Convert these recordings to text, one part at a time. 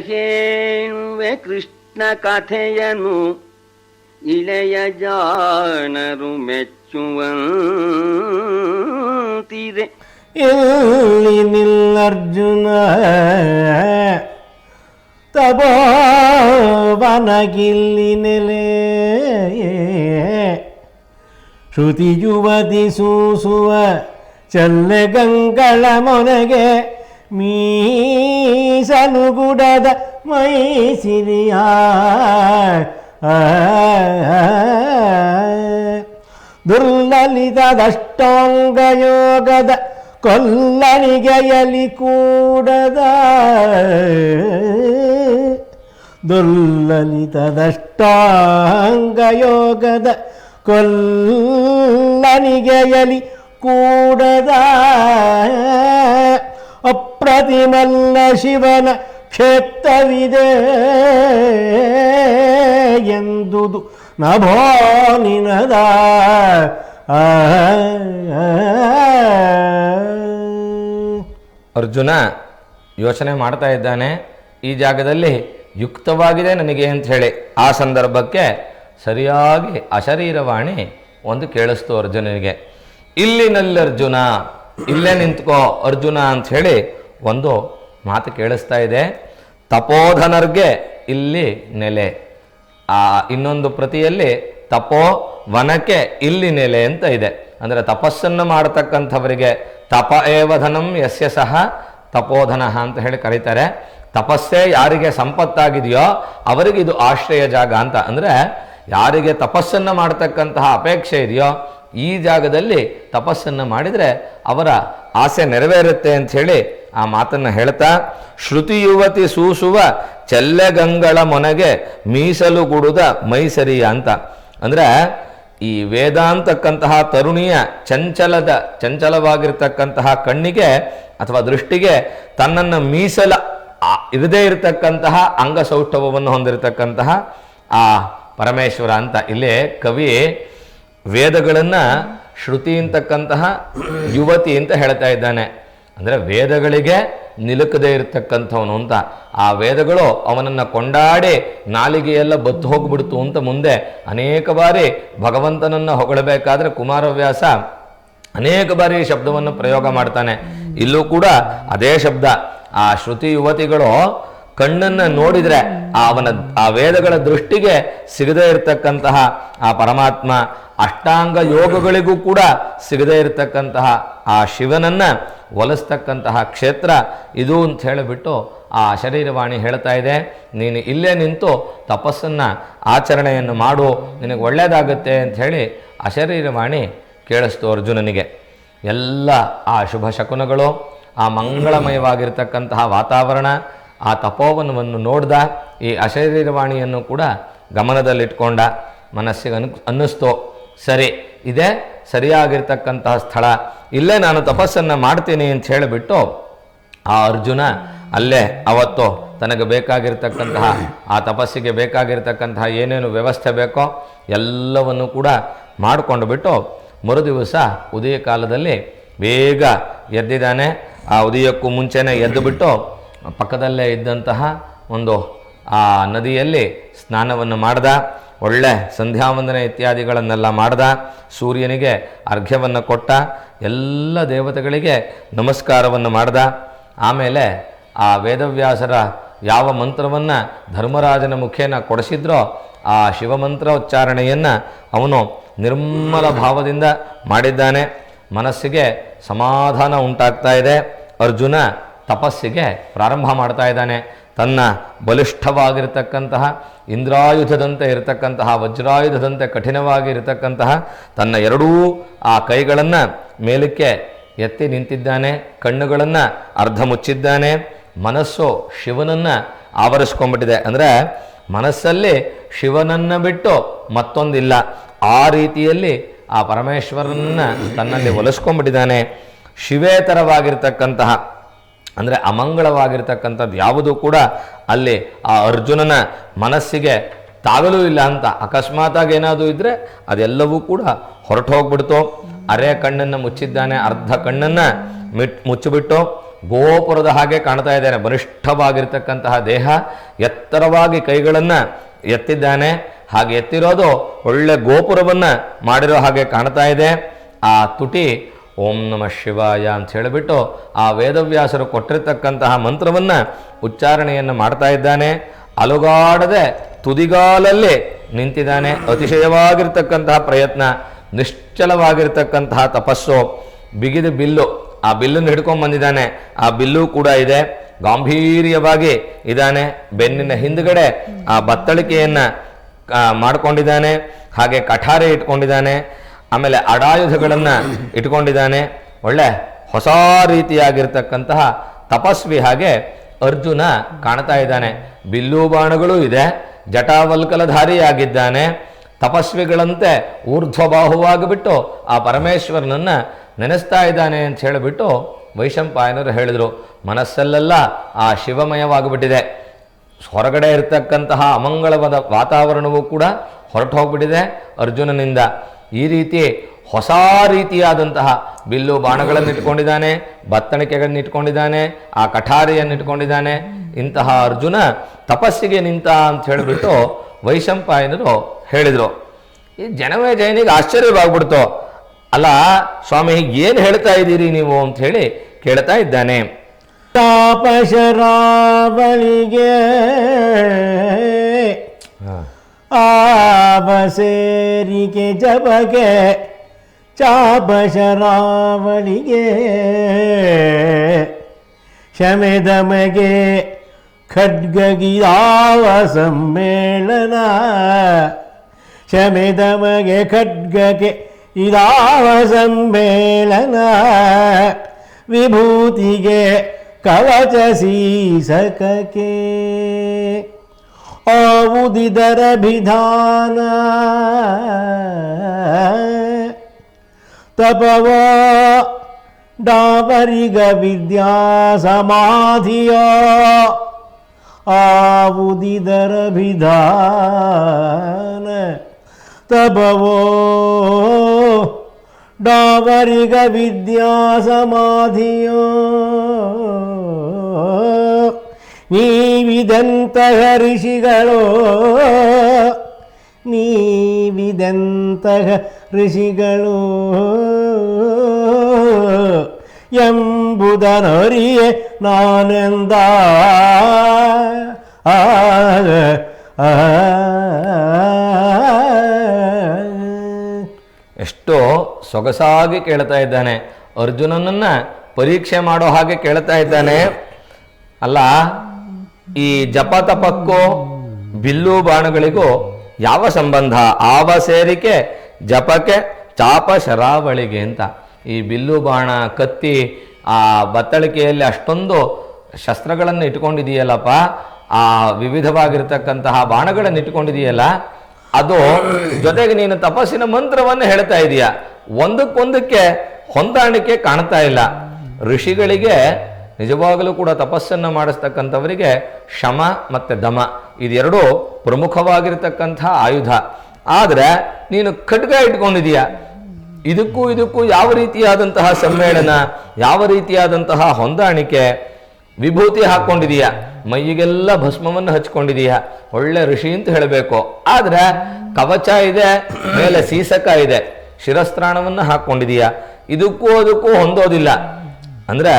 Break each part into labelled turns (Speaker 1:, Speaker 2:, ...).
Speaker 1: ಹೇಳುವೆ ಕೃಷ್ಣ ಕಥೆಯನು ಇಳೆಯ ಜಾಣರು ಮೆಚ್ಚುವಂತಿದೆ
Speaker 2: ಇಲ್ಲಿ ನಿಲ್ಲರ್ಜುನ? ತಬೋವನಗಿಲ್ಲಿ ನೆಲೆ ಶ್ರುತಿ ಯುವತಿ ಸೂಸುವ ಚಲ್ಲೆಗಂಗಳ ಮೊನಗೆ ಮೀಸಲುಗುಡದ ಮೈಸಿರಿಯ. ದುರ್ಲಲಿತದಷ್ಟೋಂಗ ಯೋಗದ ಕೊಲ್ಲಣಿಗೆಯಲಿ ಕೂಡದ. ದುರ್ಲಲಿತದಷ್ಟಾಂಗ ಯೋಗದ ಕೊಲ್ಲನಿಗೆಯಲಿ ಕೂಡದ. ಅಪ್ರತಿಮಲ್ಲ ಶಿವನ ಕ್ಷೇತ್ರವಿದೆ ಎಂದುದು ನಭೋ ನಿನದ.
Speaker 3: ಅರ್ಜುನ ಯೋಚನೆ ಮಾಡ್ತಾ ಇದ್ದಾನೆ, ಈ ಜಾಗದಲ್ಲಿ ಯುಕ್ತವಾಗಿದೆ ನನಗೆ ಅಂತ ಹೇಳಿ. ಆ ಸಂದರ್ಭಕ್ಕೆ ಸರಿಯಾಗಿ ಅಶರೀರವಾಣಿ ಒಂದು ಕೇಳಿಸ್ತು ಅರ್ಜುನನಿಗೆ ಇಲ್ಲಿನಲ್ಲಿ ಅರ್ಜುನ ಇಲ್ಲೇ ನಿಂತ್ಕೋ ಅರ್ಜುನ ಅಂತ ಹೇಳಿ ಒಂದು ಮಾತು ಕೇಳಿಸ್ತಾ ಇದೆ. ತಪೋಧನರ್ಗೆ ಇಲ್ಲಿ ನೆಲೆ. ಆ ಇನ್ನೊಂದು ಪ್ರತಿಯಲ್ಲಿ ತಪೋ ವನಕ್ಕೆ ಇಲ್ಲಿ ನೆಲೆ ಅಂತ ಇದೆ. ಅಂದರೆ ತಪಸ್ಸನ್ನು ಮಾಡತಕ್ಕಂಥವರಿಗೆ ತಪ ಏವಧನಂ ಯಸ್ಯ ಸಹ ತಪೋಧನ ಅಂತ ಹೇಳಿ ಕರೀತಾರೆ. ತಪಸ್ಸೇ ಯಾರಿಗೆ ಸಂಪತ್ತಾಗಿದೆಯೋ ಅವರಿಗೆ ಇದು ಆಶ್ರಯ ಜಾಗ ಅಂತ. ಅಂದರೆ ಯಾರಿಗೆ ತಪಸ್ಸನ್ನು ಮಾಡತಕ್ಕಂತಹ ಅಪೇಕ್ಷೆ ಇದೆಯೋ ಈ ಜಾಗದಲ್ಲಿ ತಪಸ್ಸನ್ನು ಮಾಡಿದರೆ ಅವರ ಆಸೆ ನೆರವೇರುತ್ತೆ ಅಂತ ಹೇಳಿ ಆ ಮಾತನ್ನು ಹೇಳ್ತಾ, ಶ್ರುತಿ ಯುವತಿ ಸೂಸುವ ಚೆಲ್ಲೆಗಂಗಳ ಮೊನಗೆ ಮೀಸಲು ಗುಡುದ ಮೈಸರಿಯ ಅಂತ. ಅಂದರೆ ಈ ವೇದ ಅಂತಕ್ಕಂತಹ ತರುಣಿಯ ಚಂಚಲದ, ಚಂಚಲವಾಗಿರ್ತಕ್ಕಂತಹ ಕಣ್ಣಿಗೆ ಅಥವಾ ದೃಷ್ಟಿಗೆ ತನ್ನನ್ನು ಮೀಸಲ ಇರದೇ ಇರತಕ್ಕಂತಹ ಅಂಗಸೌಷ್ಠವವನ್ನು ಹೊಂದಿರತಕ್ಕಂತಹ ಆ ಪರಮೇಶ್ವರ ಅಂತ. ಇಲ್ಲಿ ಕವಿ ವೇದಗಳನ್ನು ಶ್ರುತಿ ಅಂತಕ್ಕಂತಹ ಯುವತಿ ಅಂತ ಹೇಳ್ತಾ ಇದ್ದಾನೆ. ಅಂದರೆ ವೇದಗಳಿಗೆ ನಿಲುಕದೇ ಇರತಕ್ಕಂಥವನು ಅಂತ. ಆ ವೇದಗಳು ಅವನನ್ನು ಕೊಂಡಾಡಿ ನಾಲಿಗೆಯೆಲ್ಲ ಬದ್ದು ಹೋಗ್ಬಿಡ್ತು ಅಂತ ಮುಂದೆ ಅನೇಕ ಬಾರಿ ಭಗವಂತನನ್ನು ಹೊಗಳಬೇಕಾದ್ರೆ ಕುಮಾರವ್ಯಾಸ ಅನೇಕ ಬಾರಿ ಶಬ್ದವನ್ನು ಪ್ರಯೋಗ ಮಾಡ್ತಾನೆ. ಇಲ್ಲೂ ಕೂಡ ಅದೇ ಶಬ್ದ. ಆ ಶ್ರುತಿ ಯುವತಿಗಳು ಕಣ್ಣನ್ನು ನೋಡಿದ್ರೆ ಆ ಅವನ, ಆ ವೇದಗಳ ದೃಷ್ಟಿಗೆ ಸಿಗದೇ ಇರತಕ್ಕಂತಹ ಆ ಪರಮಾತ್ಮ ಅಷ್ಟಾಂಗ ಯೋಗಗಳಿಗೂ ಕೂಡ ಸಿಗದೇ ಇರತಕ್ಕಂತಹ ಆ ಶಿವನನ್ನ ಒಲಿಸ್ತಕ್ಕಂತಹ ಕ್ಷೇತ್ರ ಇದು ಅಂತ ಹೇಳಿಬಿಟ್ಟು ಆ ಶರೀರವಾಣಿ ಹೇಳ್ತಾ ಇದೆ. ನೀನು ಇಲ್ಲೇ ನಿಂತು ತಪಸ್ಸನ್ನು, ಆಚರಣೆಯನ್ನು ಮಾಡು, ನಿನಗೆ ಒಳ್ಳೆಯದಾಗುತ್ತೆ ಅಂತ ಹೇಳಿ ಅಶರೀರವಾಣಿ ಕೇಳಿಸ್ತು ಅರ್ಜುನನಿಗೆ. ಎಲ್ಲ ಆ ಶುಭ ಶಕುನಗಳು, ಆ ಮಂಗಳಮಯವಾಗಿರ್ತಕ್ಕಂತಹ ವಾತಾವರಣ ಆ ತಪೋವನವನ್ನು ನೋಡ್ದ, ಈ ಅಶರೀರವಾಣಿಯನ್ನು ಕೂಡ ಗಮನದಲ್ಲಿಟ್ಕೊಂಡ ಮನಸ್ಸಿಗೆ ಅನು, ಅನ್ನಿಸ್ತೋ. ಸರಿ, ಇದೇ ಸರಿಯಾಗಿರ್ತಕ್ಕಂತಹ ಸ್ಥಳ. ಇಲ್ಲೇ ನಾನು ತಪಸ್ಸನ್ನು ಮಾಡ್ತೀನಿ ಅಂತ ಹೇಳಿಬಿಟ್ಟು ಆ ಅರ್ಜುನ ಅಲ್ಲೇ ಅವತ್ತು ತನಗೆ ಬೇಕಾಗಿರ್ತಕ್ಕಂತಹ, ಆ ತಪಸ್ಸಿಗೆ ಬೇಕಾಗಿರ್ತಕ್ಕಂತಹ ಏನೇನು ವ್ಯವಸ್ಥೆ ಬೇಕೋ ಎಲ್ಲವನ್ನು ಕೂಡ ಮಾಡಿಕೊಂಡು ಬಿಟ್ಟು ಮರುದಿವಸ ಉದಯ ಕಾಲದಲ್ಲಿ ಬೇಗ ಎದ್ದಿದ್ದಾನೆ. ಆ ಉದಯಕ್ಕೂ ಮುಂಚೆನೇ ಎದ್ದು ಬಿಟ್ಟು ಪಕ್ಕದಲ್ಲೇ ಇದ್ದಂತಹ ಒಂದು ಆ ನದಿಯಲ್ಲಿ ಸ್ನಾನವನ್ನು ಮಾಡ್ದ, ಒಳ್ಳೆ ಸಂಧ್ಯಾವಂದನೆ ಇತ್ಯಾದಿಗಳನ್ನೆಲ್ಲ ಮಾಡ್ದ, ಸೂರ್ಯನಿಗೆ ಅರ್ಘ್ಯವನ್ನು ಕೊಟ್ಟ, ಎಲ್ಲ ದೇವತೆಗಳಿಗೆ ನಮಸ್ಕಾರವನ್ನು ಮಾಡ್ದ. ಆಮೇಲೆ ಆ ವೇದವ್ಯಾಸರ ಯಾವ ಮಂತ್ರವನ್ನು ಧರ್ಮರಾಜನ ಮುಖೇನ ಕೊಡಿಸಿದ್ರೋ ಆ ಶಿವಮಂತ್ರೋಚ್ಚಾರಣೆಯನ್ನು ಅವನು ನಿರ್ಮಲ ಭಾವದಿಂದ ಮಾಡಿದ್ದಾನೆ. ಮನಸ್ಸಿಗೆ ಸಮಾಧಾನ ಉಂಟಾಗ್ತಾ ಇದೆ. ಅರ್ಜುನ ತಪಸ್ಸಿಗೆ ಪ್ರಾರಂಭ ಮಾಡ್ತಾ ಇದ್ದಾನೆ. ತನ್ನ ಬಲಿಷ್ಠವಾಗಿರತಕ್ಕಂತಹ ಇಂದ್ರಾಯುಧದಂತೆ ಇರತಕ್ಕಂತಹ, ವಜ್ರಾಯುಧದಂತೆ ಕಠಿಣವಾಗಿ ಇರತಕ್ಕಂತಹ ತನ್ನ ಎರಡೂ ಆ ಕೈಗಳನ್ನು ಮೇಲಕ್ಕೆ ಎತ್ತಿ ನಿಂತಿದ್ದಾನೆ. ಕಣ್ಣುಗಳನ್ನು ಅರ್ಧ ಮುಚ್ಚಿದ್ದಾನೆ. ಮನಸ್ಸು ಶಿವನನ್ನು ಆವರಿಸ್ಕೊಂಡ್ಬಿಟ್ಟಿದೆ. ಅಂದರೆ ಮನಸ್ಸಲ್ಲಿ ಶಿವನನ್ನು ಬಿಟ್ಟು ಮತ್ತೊಂದಿಲ್ಲ. ಆ ರೀತಿಯಲ್ಲಿ ಆ ಪರಮೇಶ್ವರನನ್ನು ತನ್ನಲ್ಲಿ ಒಲಿಸ್ಕೊಂಡ್ಬಿಟ್ಟಿದ್ದಾನೆ. ಶಿವೇತರವಾಗಿರ್ತಕ್ಕಂತಹ ಅಂದರೆ ಅಮಂಗಳವಾಗಿರ್ತಕ್ಕಂಥದ್ದು ಯಾವುದೂ ಕೂಡ ಅಲ್ಲಿ ಆ ಅರ್ಜುನನ ಮನಸ್ಸಿಗೆ ತಾಗಲೂ ಇಲ್ಲ ಅಂತ. ಅಕಸ್ಮಾತಾಗಿ ಏನಾದರೂ ಇದ್ದರೆ ಅದೆಲ್ಲವೂ ಕೂಡ ಹೊರಟು ಹೋಗ್ಬಿಡ್ತು. ಅರೆ ಕಣ್ಣನ್ನು ಮುಚ್ಚಿದ್ದಾನೆ, ಅರ್ಧ ಕಣ್ಣನ್ನು ಮಿಟ್ ಮುಚ್ಚಿಬಿಟ್ಟು ಗೋಪುರದ ಹಾಗೆ ಕಾಣ್ತಾ ಇದ್ದಾನೆ. ಬಲಿಷ್ಠವಾಗಿರ್ತಕ್ಕಂತಹ ದೇಹ ಎತ್ತರವಾಗಿ ಕೈಗಳನ್ನು ಎತ್ತಿದ್ದಾನೆ. ಹಾಗೆ ಎತ್ತಿರೋದು ಒಳ್ಳೆ ಗೋಪುರವನ್ನು ಮಾಡಿರೋ ಹಾಗೆ ಕಾಣ್ತಾ ಇದೆ. ಆ ತುಟಿ ಓಂ ನಮಃ ಶಿವಾಯ ಅಂತ ಹೇಳಿಬಿಟ್ಟು ಆ ವೇದವ್ಯಾಸರು ಕೊಟ್ಟಿರತಕ್ಕಂತಹ ಮಂತ್ರವನ್ನು ಉಚ್ಚಾರಣೆಯನ್ನು ಮಾಡ್ತಾ ಇದ್ದಾನೆ. ಅಲುಗಾಡದೆ ತುದಿಗಾಲಲ್ಲಿ ನಿಂತಿದ್ದಾನೆ. ಅತಿಶಯವಾಗಿರ್ತಕ್ಕಂತಹ ಪ್ರಯತ್ನ, ನಿಶ್ಚಲವಾಗಿರ್ತಕ್ಕಂತಹ ತಪಸ್ಸು, ಬಿಗಿದ ಬಿಲ್ಲು, ಆ ಬಿಲ್ಲನ್ನು ಹಿಡ್ಕೊಂಡು ಬಂದಿದ್ದಾನೆ. ಆ ಬಿಲ್ಲು ಕೂಡ ಇದೆ. ಗಾಂಭೀರ್ಯವಾಗಿ ಇದ್ದಾನೆ. ಬೆನ್ನಿನ ಹಿಂದುಗಡೆ ಆ ಬತ್ತಳಿಕೆಯನ್ನು ಮಾಡಿಕೊಂಡಿದ್ದಾನೆ. ಹಾಗೆ ಕಠಾರೆ ಇಟ್ಕೊಂಡಿದ್ದಾನೆ. ಆಮೇಲೆ ಅಡಾಯುಧಗಳನ್ನು ಇಟ್ಕೊಂಡಿದ್ದಾನೆ. ಒಳ್ಳೆ ಹೊಸ ರೀತಿಯಾಗಿರ್ತಕ್ಕಂತಹ ತಪಸ್ವಿ ಹಾಗೆ ಅರ್ಜುನ ಕಾಣ್ತಾ ಇದ್ದಾನೆ. ಬಿಲ್ಲು ಬಾಣಗಳು ಇದೆ. ಜಟಾವಲ್ಕಲಧಾರಿಯಾಗಿದ್ದಾನೆ. ತಪಸ್ವಿಗಳಂತೆ ಊರ್ಧ್ವಬಾಹುವಾಗಿಬಿಟ್ಟು ಆ ಪರಮೇಶ್ವರನನ್ನು ನೆನೆಸ್ತಾ ಇದ್ದಾನೆ ಅಂತ ಹೇಳಿಬಿಟ್ಟು ವೈಶಂಪಾಯನರು ಹೇಳಿದರು. ಮನಸ್ಸಲ್ಲೆಲ್ಲ ಆ ಶಿವಮಯವಾಗಿಬಿಟ್ಟಿದೆ. ಹೊರಗಡೆ ಇರತಕ್ಕಂತಹ ಅಮಂಗಳವಾದ ವಾತಾವರಣವೂ ಕೂಡ ಹೊರಟು ಹೋಗ್ಬಿಟ್ಟಿದೆ ಅರ್ಜುನನಿಂದ. ಈ ರೀತಿ ಹೊಸ ರೀತಿಯಾದಂತಹ ಬಿಲ್ಲು ಬಾಣಗಳನ್ನು ಇಟ್ಕೊಂಡಿದ್ದಾನೆ, ಬತ್ತಣಿಕೆಗಳನ್ನು ಇಟ್ಕೊಂಡಿದ್ದಾನೆ, ಆ ಕಠಾರಿಯನ್ನು ಇಟ್ಕೊಂಡಿದ್ದಾನೆ. ಇಂತಹ ಅರ್ಜುನ ತಪಸ್ಸಿಗೆ ನಿಂತ ಅಂತ ಹೇಳಿಬಿಟ್ಟು ವೈಶಂಪಾಯನರು ಹೇಳಿದರು. ಈ ಜನವೇ ಜೈನಿಗೆ ಆಶ್ಚರ್ಯವಾಗ್ಬಿಡ್ತು. ಅಲ್ಲ, ಸ್ವಾಮಿ, ಏನು ಹೇಳ್ತಾ ಇದ್ದೀರಿ ನೀವು ಅಂತ ಹೇಳಿ ಕೇಳ್ತಾ ಇದ್ದಾನೆ.
Speaker 2: ತಾಪಶರಾವಳಿಗೆ ಆಬಸೇರಿಕೆ ಜಪಗೆ ಕ್ಷಮೆ ಶಮೆದಮಗೆ ಖಡ್ಗಗಿಯಾವ ಸಮ್ಮೇಳನ ಶಮೆದಮಗೆ ಖಡ್ಗಗೆ ಇದಾವ ಸಮ್ಮೇಳನ ವಿಭೂತಿಗೆ ಕವಚ ಸೀಸಕಕ್ಕೆ. ആവുദിതരഭിധാന തപവാ ഡാവരിക വിദ്യാസമാധിയോ. ആവുദിതരഭിധാന തപവോ ഡാവരിക വിദ്യാസമാധിയോ. ನೀವಿದಂತಹ ಋಷಿಗಳು ನೀವಿದಂತಹ ಋಷಿಗಳು ಎಂಬುದನರಿಯೆ ನಾನೆಂದ
Speaker 3: ಎಷ್ಟೋ ಸೊಗಸಾಗಿ ಕೇಳ್ತಾ ಇದ್ದಾನೆ ಅರ್ಜುನನನ್ನ ಪರೀಕ್ಷೆ ಮಾಡೋ ಹಾಗೆ ಕೇಳ್ತಾ ಇದ್ದಾನೆ ಅಲ್ಲ ಈ ಜಪ ತಪಕ್ಕೂ ಬಿಲ್ಲು ಬಾಣಗಳಿಗೂ ಯಾವ ಸಂಬಂಧ? ಆವ ಸೇರಿಕೆ, ಜಪಕ್ಕೆ ಚಾಪ ಶರಾವಳಿಗೆ ಅಂತ. ಈ ಬಿಲ್ಲು ಬಾಣ ಕತ್ತಿ ಆ ಬತ್ತಳಿಕೆಯಲ್ಲಿ ಅಷ್ಟೊಂದು ಶಸ್ತ್ರಗಳನ್ನು ಇಟ್ಕೊಂಡಿದೆಯಲ್ಲಪ್ಪ. ಆ ವಿವಿಧವಾಗಿರ್ತಕ್ಕಂತಹ ಬಾಣಗಳನ್ನು ಇಟ್ಕೊಂಡಿದೆಯಲ್ಲ. ಅದು ಜೊತೆಗೆ ನೀನು ತಪಸ್ಸಿನ ಮಂತ್ರವನ್ನು ಹೇಳ್ತಾ ಇದೀಯ. ಒಂದಕ್ಕೊಂದಕ್ಕೆ ಹೊಂದಾಣಿಕೆ ಕಾಣ್ತಾ ಇಲ್ಲ. ಋಷಿಗಳಿಗೆ ನಿಜವಾಗಲೂ ಕೂಡ ತಪಸ್ಸನ್ನು ಮಾಡಿಸ್ತಕ್ಕಂಥವರಿಗೆ ಶಮ ಮತ್ತು ದಮ ಇದೆರಡೂ ಪ್ರಮುಖವಾಗಿರ್ತಕ್ಕಂಥ ಆಯುಧ. ಆದರೆ ನೀನು ಖಡ್ಗ ಇಟ್ಕೊಂಡಿದೀಯ ಇದಕ್ಕೂ ಇದಕ್ಕೂ ಯಾವ ರೀತಿಯಾದಂತಹ ಸಮ್ಮೇಳನ, ಯಾವ ರೀತಿಯಾದಂತಹ ಹೊಂದಾಣಿಕೆ, ವಿಭೂತಿ ಹಾಕ್ಕೊಂಡಿದೀಯ ಮೈಗೆಲ್ಲ ಭಸ್ಮವನ್ನು ಹಚ್ಕೊಂಡಿದೀಯ ಒಳ್ಳೆ ಋಷಿ ಅಂತ ಹೇಳಬೇಕು. ಆದರೆ ಕವಚ ಇದೆ, ಮೇಲೆ ಸೀಸಕ ಇದೆ. ಶಿರಸ್ತ್ರಾಣವನ್ನು ಹಾಕ್ಕೊಂಡಿದೀಯ ಇದಕ್ಕೂ ಅದಕ್ಕೂ ಹೊಂದೋದಿಲ್ಲ. ಅಂದ್ರೆ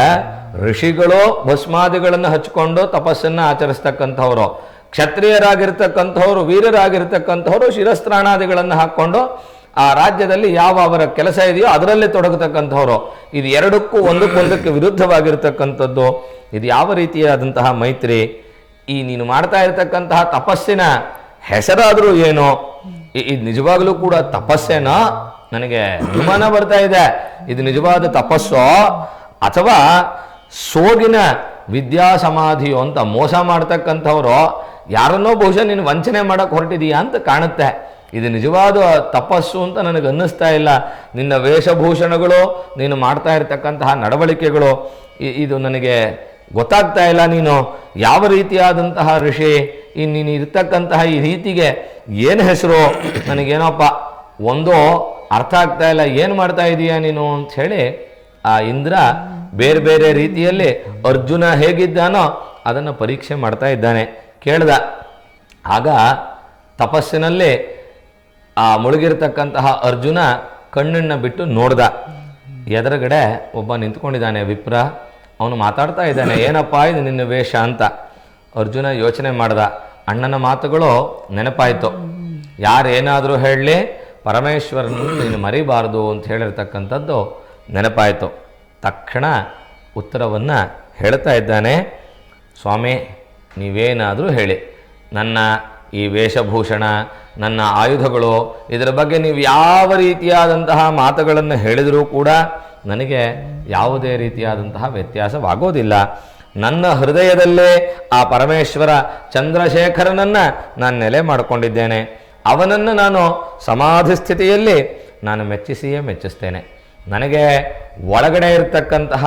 Speaker 3: ಋಷಿಗಳು ಭಸ್ಮಾದಿಗಳನ್ನು ಹಚ್ಕೊಂಡು ತಪಸ್ಸನ್ನು ಆಚರಿಸ್ತಕ್ಕಂಥವ್ರು. ಕ್ಷತ್ರಿಯರಾಗಿರ್ತಕ್ಕಂಥವ್ರು ವೀರರಾಗಿರ್ತಕ್ಕಂಥವ್ರು ಶಿರಸ್ತ್ರಾಣಾದಿಗಳನ್ನು ಹಾಕ್ಕೊಂಡು ಆ ರಾಜ್ಯದಲ್ಲಿ ಯಾವ ಅವರ ಕೆಲಸ ಇದೆಯೋ ಅದರಲ್ಲೇ ತೊಡಗತಕ್ಕಂಥವ್ರು. ಇದು ಎರಡಕ್ಕೂ ಒಂದಕ್ಕೊಂದಕ್ಕೆ ವಿರುದ್ಧವಾಗಿರ್ತಕ್ಕಂಥದ್ದು. ಇದು ಯಾವ ರೀತಿಯಾದಂತಹ ಮೈತ್ರಿ? ಈ ನೀನು ಮಾಡ್ತಾ ಇರತಕ್ಕಂತಹ ತಪಸ್ಸಿನ ಹೆಸರಾದರೂ ಏನು? ಇದು ನಿಜವಾಗಲೂ ಕೂಡ ತಪಸ್ಸೇನೋ? ನನಗೆ ಅನುಮಾನ ಬರ್ತಾ ಇದೆ. ಇದು ನಿಜವಾದ ತಪಸ್ಸೋ? ಅಥವಾ ಸೋಗಿನ ವಿದ್ಯಾ ಸಮಾಧಿ ಅಂತ ಮೋಸ ಮಾಡ್ತಕ್ಕಂಥವ್ರು ಯಾರನ್ನೋ ಬಹುಶಃ ನೀನು ವಂಚನೆ ಮಾಡೋಕ್ಕೆ ಹೊರಟಿದೀಯಾ ಅಂತ ಕಾಣುತ್ತೆ. ಇದು ನಿಜವಾದ ತಪಸ್ಸು ಅಂತ ನನಗೆ ಅನ್ನಿಸ್ತಾ ಇಲ್ಲ. ನಿನ್ನ ವೇಷಭೂಷಣಗಳು, ನೀನು ಮಾಡ್ತಾ ಇರತಕ್ಕಂತಹ ನಡವಳಿಕೆಗಳು ಇದು ನನಗೆ ಗೊತ್ತಾಗ್ತಾ ಇಲ್ಲ ನೀನು. ಯಾವ ರೀತಿಯಾದಂತಹ ಋಷಿ, ಈ ನೀನು ಇರ್ತಕ್ಕಂತಹ ಈ ರೀತಿಗೆ ಏನು ಹೆಸರು? ನನಗೇನೋಪ್ಪ ಒಂದು ಅರ್ಥ ಆಗ್ತಾ ಇಲ್ಲ. ಏನು ಮಾಡ್ತಾ ಇದೀಯಾ ನೀನು ಅಂತ ಹೇಳಿ ಆ ಇಂದ್ರ ಬೇರೆ ಬೇರೆ ರೀತಿಯಲ್ಲಿ ಅರ್ಜುನ ಹೇಗಿದ್ದಾನೋ ಅದನ್ನು ಪರೀಕ್ಷೆ ಮಾಡ್ತಾ ಇದ್ದಾನೆ. ಕೇಳ್ದ? ಆಗ ತಪಸ್ಸಿನಲ್ಲಿ ಆ ಮುಳುಗಿರ್ತಕ್ಕಂತಹ ಅರ್ಜುನ ಕಣ್ಣನ್ನು ಬಿಟ್ಟು ನೋಡ್ದ. ಎದುರುಗಡೆ ಒಬ್ಬ ನಿಂತ್ಕೊಂಡಿದ್ದಾನೆ, ವಿಪ್ರ. ಅವನು ಮಾತಾಡ್ತಾ ಇದ್ದಾನೆ, ಏನಪ್ಪ ಇದು ನಿನ್ನ ವೇಷ ಅಂತ. ಅರ್ಜುನ ಯೋಚನೆ ಮಾಡ್ದ. ಅಣ್ಣನ ಮಾತುಗಳು ನೆನಪಾಯಿತು. ಯಾರೇನಾದರೂ ಹೇಳಲಿ ಪರಮೇಶ್ವರನ ನೀನು ಮರಿಬಾರದು ಅಂತ ಹೇಳಿರ್ತಕ್ಕಂಥದ್ದು ನೆನಪಾಯಿತು. ತಕ್ಷಣ ಉತ್ತರವನ್ನು ಹೇಳ್ತಾ ಇದ್ದಾನೆ. ಸ್ವಾಮಿ, ನೀವೇನಾದರೂ ಹೇಳಿ. ನನ್ನ ಈ ವೇಷಭೂಷಣ, ನನ್ನ ಆಯುಧಗಳು, ಇದರ ಬಗ್ಗೆ ನೀವು ಯಾವ ರೀತಿಯಾದಂತಹ ಮಾತುಗಳನ್ನು ಹೇಳಿದರೂ ಕೂಡ ನನಗೆ ಯಾವುದೇ ರೀತಿಯಾದಂತಹ ವ್ಯತ್ಯಾಸವಾಗೋದಿಲ್ಲ. ನನ್ನ ಹೃದಯದಲ್ಲೇ ಆ ಪರಮೇಶ್ವರ ಚಂದ್ರಶೇಖರನನ್ನು ನಾನು ನೆಲೆ ಮಾಡಿಕೊಂಡಿದ್ದೇನೆ. ಅವನನ್ನು ನಾನು ಸಮಾಧಿ ಸ್ಥಿತಿಯಲ್ಲಿ ನಾನು ಮೆಚ್ಚಿಸಿಯೇ ಮೆಚ್ಚಿಸ್ತೇನೆ. ನನಗೆ ಒಳಗಡೆ ಇರತಕ್ಕಂತಹ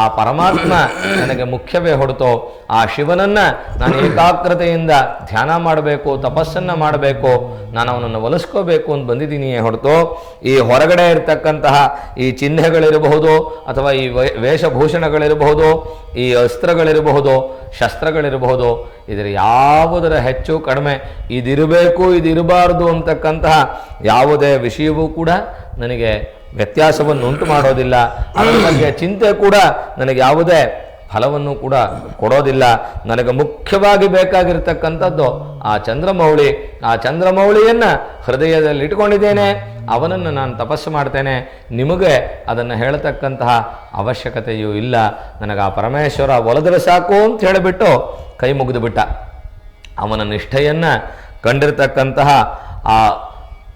Speaker 3: ಆ ಪರಮಾತ್ಮ ನನಗೆ ಮುಖ್ಯವೇ ಹೊರತು ಆ ಶಿವನನ್ನ ನಾನು ಏಕಾಗ್ರತೆಯಿಂದ ಧ್ಯಾನ ಮಾಡಬೇಕು, ತಪಸ್ಸನ್ನ ಮಾಡಬೇಕು, ನಾನು ಅವನನ್ನು ಒಲಿಸ್ಕೋಬೇಕು ಅಂತ ಬಂದಿದ್ದೀನಿಯೇ ಹೊರತು ಈ ಹೊರಗಡೆ ಇರತಕ್ಕಂತಹ ಈ ಚಿಹ್ನೆಗಳಿರಬಹುದು ಅಥವಾ ಈ ವೇಷಭೂಷಣಗಳಿರಬಹುದು, ಈ ಅಸ್ತ್ರಗಳಿರಬಹುದು, ಶಸ್ತ್ರಗಳಿರಬಹುದು, ಇದರ ಯಾವುದರ ಹೆಚ್ಚು ಕಡಿಮೆ ಇದಿರಬೇಕು, ಇದಿರಬಾರದು ಅಂತಕ್ಕಂತಹ ಯಾವುದೇ ವಿಷಯವೂ ಕೂಡ ನನಗೆ ವ್ಯತ್ಯಾಸವನ್ನು ಉಂಟು ಮಾಡೋದಿಲ್ಲ. ಅದರ ಬಗ್ಗೆ ಚಿಂತೆ ಕೂಡ ನನಗೆ ಯಾವುದೇ ಫಲವನ್ನು ಕೂಡ ಕೊಡೋದಿಲ್ಲ. ನನಗೆ ಮುಖ್ಯವಾಗಿ ಬೇಕಾಗಿರ್ತಕ್ಕಂಥದ್ದು ಆ ಚಂದ್ರಮೌಳಿ. ಆ ಚಂದ್ರಮೌಳಿಯನ್ನು ಹೃದಯದಲ್ಲಿ ಇಟ್ಕೊಂಡಿದ್ದೇನೆ ಅವನನ್ನು ನಾನು ತಪಸ್ಸು ಮಾಡ್ತೇನೆ. ನಿಮಗೆ ಅದನ್ನು ಹೇಳತಕ್ಕಂತಹ ಅವಶ್ಯಕತೆಯೂ ಇಲ್ಲ. ನನಗೆ ಆ ಪರಮೇಶ್ವರ ಒಲದ್ರೆ ಸಾಕು ಅಂತ ಹೇಳಿಬಿಟ್ಟು ಕೈ ಮುಗಿದು ಬಿಟ್ಟ. ಅವನ ನಿಷ್ಠೆಯನ್ನು ಕಂಡಿರ್ತಕ್ಕಂತಹ ಆ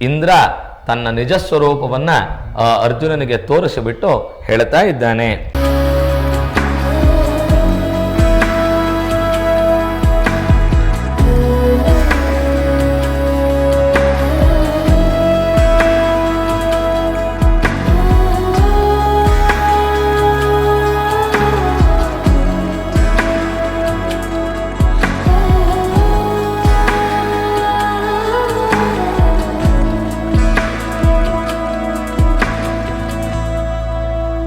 Speaker 3: ಇಂದ್ರ ತನ್ನ ನಿಜ ಸ್ವರೂಪವನ್ನ ಅರ್ಜುನನಿಗೆ ತೋರಿಸಿಬಿಟ್ಟು ಹೇಳ್ತಾ ಇದ್ದಾನೆ.